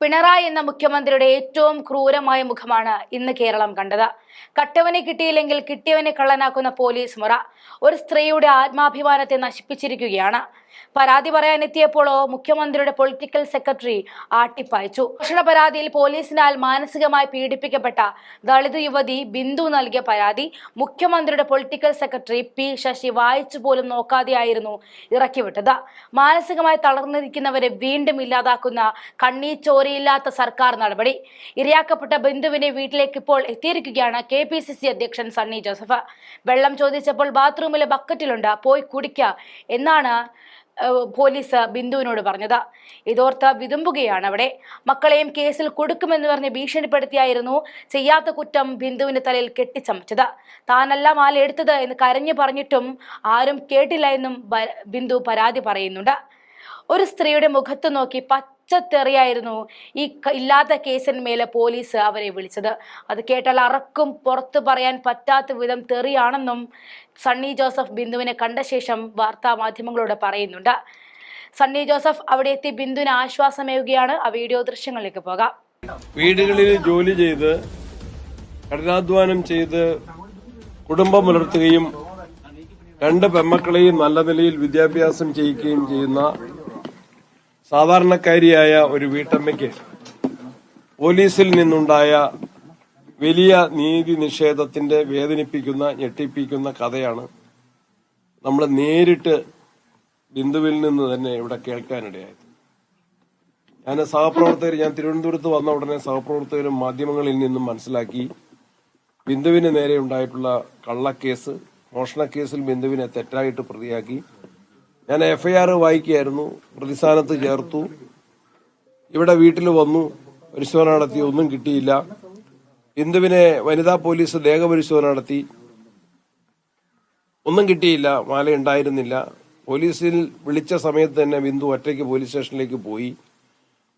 പിണറായി എന്ന മുഖ്യമന്ത്രിയുടെ ഏറ്റവും ക്രൂരമായ മുഖമാണ് ഇന്ന് കേരളം കണ്ടത്. കട്ടവനെ കിട്ടിയില്ലെങ്കിൽ കിട്ടിയവനെ കള്ളനാക്കുന്ന പോലീസ് മുറ. ഒരു സ്ത്രീയുടെ ആത്മാഭിമാനത്തെ നശിപ്പിച്ചിരിക്കുകയാണ്. പരാതി പറയാനെത്തിയപ്പോഴോ മുഖ്യമന്ത്രിയുടെ പൊളിറ്റിക്കൽ സെക്രട്ടറി ആട്ടിപ്പായച്ചു. ഭക്ഷണ പരാതിയിൽ പോലീസിനാൽ മാനസികമായി പീഡിപ്പിക്കപ്പെട്ട ദളിത് യുവതി ബിന്ദു നൽകിയ പരാതി മുഖ്യമന്ത്രിയുടെ പൊളിറ്റിക്കൽ സെക്രട്ടറി പി ശശി വായിച്ചു പോലും നോക്കാതെയായിരുന്നു ഇറക്കിവിട്ടത്. മാനസികമായി തളർന്നിരിക്കുന്നവരെ വീണ്ടും ഇല്ലാതാക്കുന്ന കണ്ണീ ചോരയില്ലാത്ത സർക്കാർ നടപടി. ഇരയാക്കപ്പെട്ട ബിന്ദുവിനെ വീട്ടിലേക്ക് ഇപ്പോൾ എത്തിയിരിക്കുകയാണ് കെ പി സി സി അധ്യക്ഷൻ സണ്ണി ജോസഫ്. വെള്ളം ചോദിച്ചപ്പോൾ ബാത്റൂമിലെ ബക്കറ്റിലുണ്ട് പോയി കുടിക്ക എന്നാണ് പോലീസ് ബിന്ദുവിനോട് പറഞ്ഞത്. ഇതോർത്ത് വിതുമ്പുകയാണ് അവിടെ. മക്കളെയും കേസിൽ കൊടുക്കുമെന്ന് പറഞ്ഞ് ഭീഷണിപ്പെടുത്തിയായിരുന്നു ചെയ്യാത്ത കുറ്റം ബിന്ദുവിന്റെ തലയിൽ കെട്ടിച്ചമച്ചത്. താനല്ല മാല എടുത്തത് എന്ന് കരഞ്ഞു പറഞ്ഞിട്ടും ആരും കേട്ടില്ല എന്നും ബിന്ദു പരാതി പറയുന്നുണ്ട്. ഒരു സ്ത്രീയുടെ മുഖത്ത് നോക്കി പച്ചത്തെറിയായിരുന്നു ഈ ഇല്ലാത്ത കേസിന്മേലെ പോലീസ് അവരെ വിളിച്ചത്. അത് കേട്ടാൽ അറക്കും പുറത്ത് പറയാൻ പറ്റാത്ത വിധം തെറിയാണെന്നും സണ്ണി ജോസഫ് ബിന്ദുവിനെ കണ്ട ശേഷം വാർത്താ മാധ്യമങ്ങളോട് പറയുന്നുണ്ട്. സണ്ണി ജോസഫ് അവിടെ എത്തി ബിന്ദുവിന് ആശ്വാസമേകുകയാണ് ആ വീഡിയോ ദൃശ്യങ്ങളിലേക്ക് പോകാം. വീടുകളിൽ ജോലി ചെയ്ത് കഠിനാധ്വാനം ചെയ്ത് കുടുംബം പുലർത്തുകയും രണ്ട് പെമ്മക്കളെയും നല്ല നിലയിൽ വിദ്യാഭ്യാസം ചെയ്യിക്കുകയും ചെയ്യുന്ന സാധാരണക്കാരിയായ ഒരു വീട്ടമ്മയ്ക്ക് പോലീസിൽ നിന്നുണ്ടായ വലിയ നീതി നിഷേധത്തിന്റെ വേദനിപ്പിക്കുന്ന ഞെട്ടിപ്പിക്കുന്ന കഥയാണ് നമ്മൾ നേരിട്ട് ബിന്ദുവിൽ നിന്ന് തന്നെ ഇവിടെ കേൾക്കാനിടയായത്. ഞാൻ സഹപ്രവർത്തകർ ഞാൻ തിരുവനന്തപുരത്ത് വന്ന ഉടനെ സഹപ്രവർത്തകരും മാധ്യമങ്ങളിൽ നിന്നും മനസ്സിലാക്കി ബിന്ദുവിന് നേരെ ഉണ്ടായിട്ടുള്ള കള്ളക്കേസ് മോഷണക്കേസിൽ ബിന്ദുവിനെ തെറ്റായിട്ട് പ്രതിയാക്കി. ഞാൻ എഫ്ഐആർ വായിക്കുകയായിരുന്നു. പ്രതിസ്ഥാനത്ത് ചേർത്തു. ഇവിടെ വീട്ടിൽ വന്നു. പരിശോധന നടത്തി ഒന്നും കിട്ടിയില്ല. ബിന്ദുവിനെ വനിതാ പോലീസ് ദേഹപരിശോധന നടത്തി. ഒന്നും കിട്ടിയില്ല. മാല ഉണ്ടായിരുന്നില്ല. പോലീസിൽ വിളിച്ച സമയത്ത് തന്നെ ബിന്ദു ഒറ്റയ്ക്ക് പോലീസ് സ്റ്റേഷനിലേക്ക് പോയി.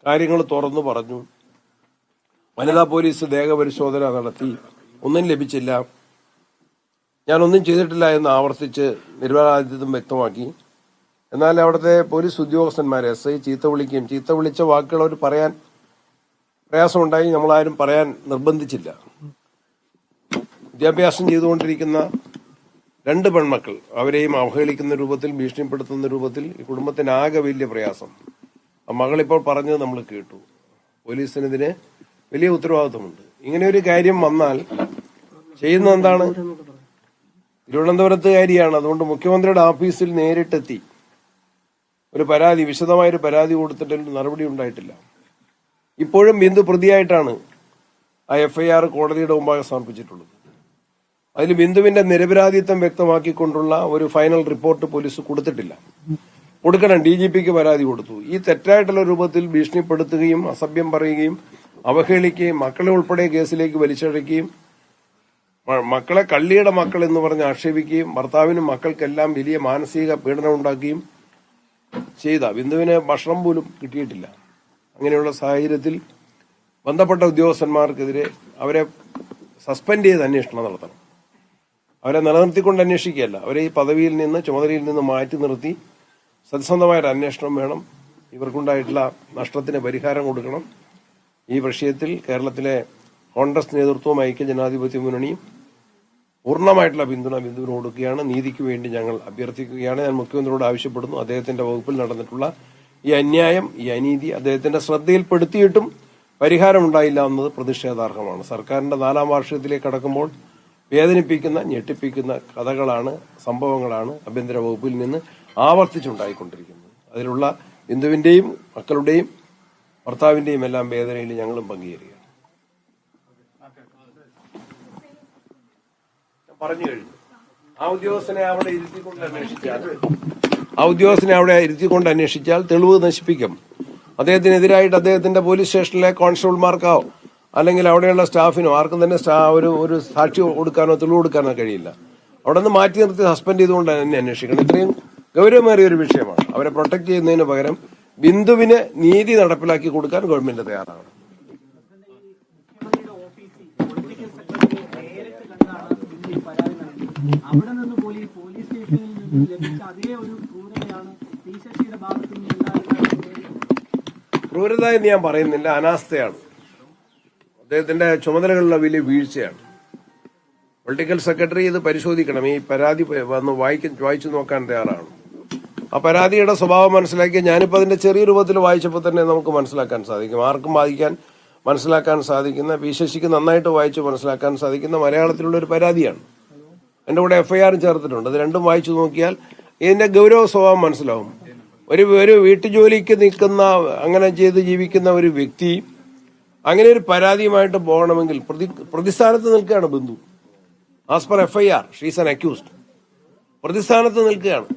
കാര്യങ്ങൾ തുറന്നു പറഞ്ഞു. വനിതാ പോലീസ് ദേഹപരിശോധന നടത്തി. ഒന്നും ലഭിച്ചില്ല. ഞാനൊന്നും ചെയ്തിട്ടില്ല എന്ന് ആവർത്തിച്ച് നിരപരാധിത്വം വ്യക്തമാക്കി. എന്നാൽ അവിടുത്തെ പോലീസ് ഉദ്യോഗസ്ഥന്മാർ എസ് ഐ ചീത്ത വിളിക്കുകയും ചീത്ത വിളിച്ച വാക്കുകൾ അവർ പറയാൻ പ്രയാസമുണ്ടായി. നമ്മളാരും പറയാൻ നിർബന്ധിച്ചില്ല. വിദ്യാഭ്യാസം ചെയ്തുകൊണ്ടിരിക്കുന്ന രണ്ട് പെൺമക്കൾ അവരെയും അവഹേളിക്കുന്ന രൂപത്തിൽ ഭീഷണിപ്പെടുത്തുന്ന രൂപത്തിൽ ഈ കുടുംബത്തിനാകെ വലിയ പ്രയാസം. ആ മകളിപ്പോൾ പറഞ്ഞത് നമ്മൾ കേട്ടു. പോലീസിനെതിരെ വലിയ ഉത്തരവാദിത്വമുണ്ട് ഇങ്ങനെ ഒരു കാര്യം വന്നാൽ ചെയ്യുന്ന എന്താണ്? തിരുവനന്തപുരത്തുകാരിയാണ്. അതുകൊണ്ട് മുഖ്യമന്ത്രിയുടെ ഓഫീസിൽ നേരിട്ടെത്തി. ഒരു പരാതി വിശദമായൊരു പരാതി കൊടുത്തിട്ട് നടപടി ഉണ്ടായിട്ടില്ല. ഇപ്പോഴും ബിന്ദു പ്രതിയായിട്ടാണ് ആ എഫ് ഐ ആർ കോടതിയുടെ മുമ്പാകെ സമർപ്പിച്ചിട്ടുള്ളത്. അതിൽ ബിന്ദുവിന്റെ നിരപരാധിത്വം വ്യക്തമാക്കിക്കൊണ്ടുള്ള ഒരു ഫൈനൽ റിപ്പോർട്ട് പോലീസ് കൊടുത്തിട്ടില്ല. കൊടുക്കണം ഡി ജി പിക്ക് പരാതി കൊടുത്തു. ഈ തെറ്റായിട്ടുള്ള രൂപത്തിൽ ഭീഷണിപ്പെടുത്തുകയും അസഭ്യം പറയുകയും അവഹേളിക്കുകയും മക്കളെ ഉൾപ്പെടെ കേസിലേക്ക് വലിച്ചഴക്കുകയും മക്കളെ കള്ളിയുടെ മക്കൾ എന്ന് പറഞ്ഞ് ആക്ഷേപിക്കുകയും ഭർത്താവിനും മക്കൾക്കെല്ലാം വലിയ മാനസിക പീഡനം ഉണ്ടാക്കുകയും ചെയ്ത. ബിന്ദുവിന് ഭക്ഷണം പോലും കിട്ടിയിട്ടില്ല. അങ്ങനെയുള്ള സാഹചര്യത്തിൽ ബന്ധപ്പെട്ട ഉദ്യോഗസ്ഥന്മാർക്കെതിരെ അവരെ സസ്പെൻഡ് ചെയ്ത് അന്വേഷണം നടത്തണം. അവരെ നിലനിർത്തിക്കൊണ്ട് അന്വേഷിക്കുകയല്ല. അവരെ ഈ പദവിയിൽ നിന്ന് ചുമതലയിൽ നിന്ന് മാറ്റി നിർത്തി സത്യസന്ധമായൊരു അന്വേഷണം വേണം. ഇവർക്കുണ്ടായിട്ടുള്ള നഷ്ടത്തിന് പരിഹാരം കൊടുക്കണം. ഈ വിഷയത്തിൽ കേരളത്തിലെ കോൺഗ്രസ് നേതൃത്വവും ഐക്യ ജനാധിപത്യ മുന്നണിയും പൂർണമായിട്ടുള്ള പിന്തുണ ബിന്ദുവിന് കൊടുക്കുകയാണ്. നീതിക്ക് വേണ്ടി ഞങ്ങൾ അഭ്യർത്ഥിക്കുകയാണ്. ഞാൻ മുഖ്യമന്ത്രിയോട് ആവശ്യപ്പെടുന്നു. അദ്ദേഹത്തിന്റെ വകുപ്പിൽ നടന്നിട്ടുള്ള ഈ അന്യായം ഈ അനീതി അദ്ദേഹത്തിന്റെ ശ്രദ്ധയിൽപ്പെടുത്തിയിട്ടും പരിഹാരമുണ്ടായില്ല എന്നത് പ്രതിഷേധാർഹമാണ്. സർക്കാരിന്റെ നാലാം വാർഷികത്തിലേക്ക് കടക്കുമ്പോൾ വേദനിപ്പിക്കുന്ന ഞെട്ടിപ്പിക്കുന്ന കഥകളാണ് സംഭവങ്ങളാണ് ആഭ്യന്തര വകുപ്പിൽ നിന്ന് ആവർത്തിച്ചുണ്ടായിക്കൊണ്ടിരിക്കുന്നത്. അതിലുള്ള ബിന്ദുവിന്റെയും മക്കളുടെയും ഭർത്താവിന്റെയും എല്ലാം വേദനയിൽ ഞങ്ങളും പങ്കുചേരുകയാണ്. പറഞ്ഞു കഴിഞ്ഞു. ആ ഉദ്യോഗസ്ഥനെ അവിടെ ഇരുത്തിക്കൊണ്ട് അന്വേഷിച്ചാൽ ആ ഉദ്യോഗസ്ഥനെ അവിടെ ഇരുത്തിക്കൊണ്ട് അന്വേഷിച്ചാൽ തെളിവ് നശിപ്പിക്കും. അദ്ദേഹത്തിനെതിരായിട്ട് അദ്ദേഹത്തിന്റെ പോലീസ് സ്റ്റേഷനിലെ കോൺസ്റ്റബിൾമാർക്കോ അല്ലെങ്കിൽ അവിടെയുള്ള സ്റ്റാഫിനോ ആർക്കും തന്നെ ഒരു ഒരു സാക്ഷി കൊടുക്കാനോ തെളിവ് കൊടുക്കാനോ കഴിയില്ല. അവിടെ നിന്ന് മാറ്റി നിർത്തി സസ്പെൻഡ് ചെയ്തുകൊണ്ട് തന്നെ അന്വേഷിക്കണം. ഇത്രയും ഗൗരവമേറിയ ഒരു വിഷയമാണ്. അവരെ പ്രൊട്ടക്ട് ചെയ്യുന്നതിന് പകരം ബിന്ദുവിന് നീതി നടപ്പിലാക്കി കൊടുക്കാൻ ഗവൺമെന്റ് തയ്യാറാണ് മുഖ്യമന്ത്രിയുടെ ഓഫീസിൽ പൊളിറ്റിക്കൽ സെക്രട്ടറിയെ നേരിട്ട് കണ്ടാണ് ബിന്ദു ഈ പരാതി നൽകിയത് അവിടെ നിന്ന് പോലീസ് പോലീസ് സ്റ്റേഷനിൽ നിന്ന് ലഭിച്ച അതേ ഒരു ക്രൂരതയാണ് പി ശശിയുടെ ഭാഗത്തു നിന്നുണ്ടായത് ക്രൂരത എന്ന് ഞാൻ പറയുന്നില്ല അനാസ്ഥയാണ്. അദ്ദേഹത്തിന്റെ ചുമതലകളിലെ വലിയ വീഴ്ചയാണ്. പൊളിറ്റിക്കൽ സെക്രട്ടറി ഇത് പരിശോധിക്കണം. ഈ പരാതി വന്ന് വായിക്ക വായിച്ചു നോക്കാൻ തയ്യാറാണ്. ആ പരാതിയുടെ സ്വഭാവം മനസ്സിലാക്കി ഞാനിപ്പോൾ അതിന്റെ ചെറിയ രൂപത്തിൽ വായിച്ചപ്പോൾ തന്നെ നമുക്ക് മനസ്സിലാക്കാൻ സാധിക്കും. ആർക്കും വായിക്കാൻ മനസ്സിലാക്കാൻ സാധിക്കുന്ന പി ശശിക്ക് നന്നായിട്ട് വായിച്ച് മനസ്സിലാക്കാൻ സാധിക്കുന്ന മലയാളത്തിലുള്ള ഒരു പരാതിയാണ്. എന്റെ കൂടെ എഫ്ഐആറും ചേർത്തിട്ടുണ്ട്. അത് രണ്ടും വായിച്ചു നോക്കിയാൽ ഇതിന്റെ ഗൗരവ സ്വഭാവം മനസ്സിലാവും. ഒരു ഒരു വീട്ടുജോലിക്ക് നിൽക്കുന്ന അങ്ങനെ ചെയ്ത് ജീവിക്കുന്ന ഒരു വ്യക്തി അങ്ങനെ ഒരു പരാതിയുമായിട്ട് പോകണമെങ്കിൽ പ്രതി പ്രതിസ്ഥാനത്ത് നിൽക്കുകയാണ് ബന്ധു as per F I R she's an accused പ്രതിസ്ഥാനത്ത് നിൽക്കുകയാണ്.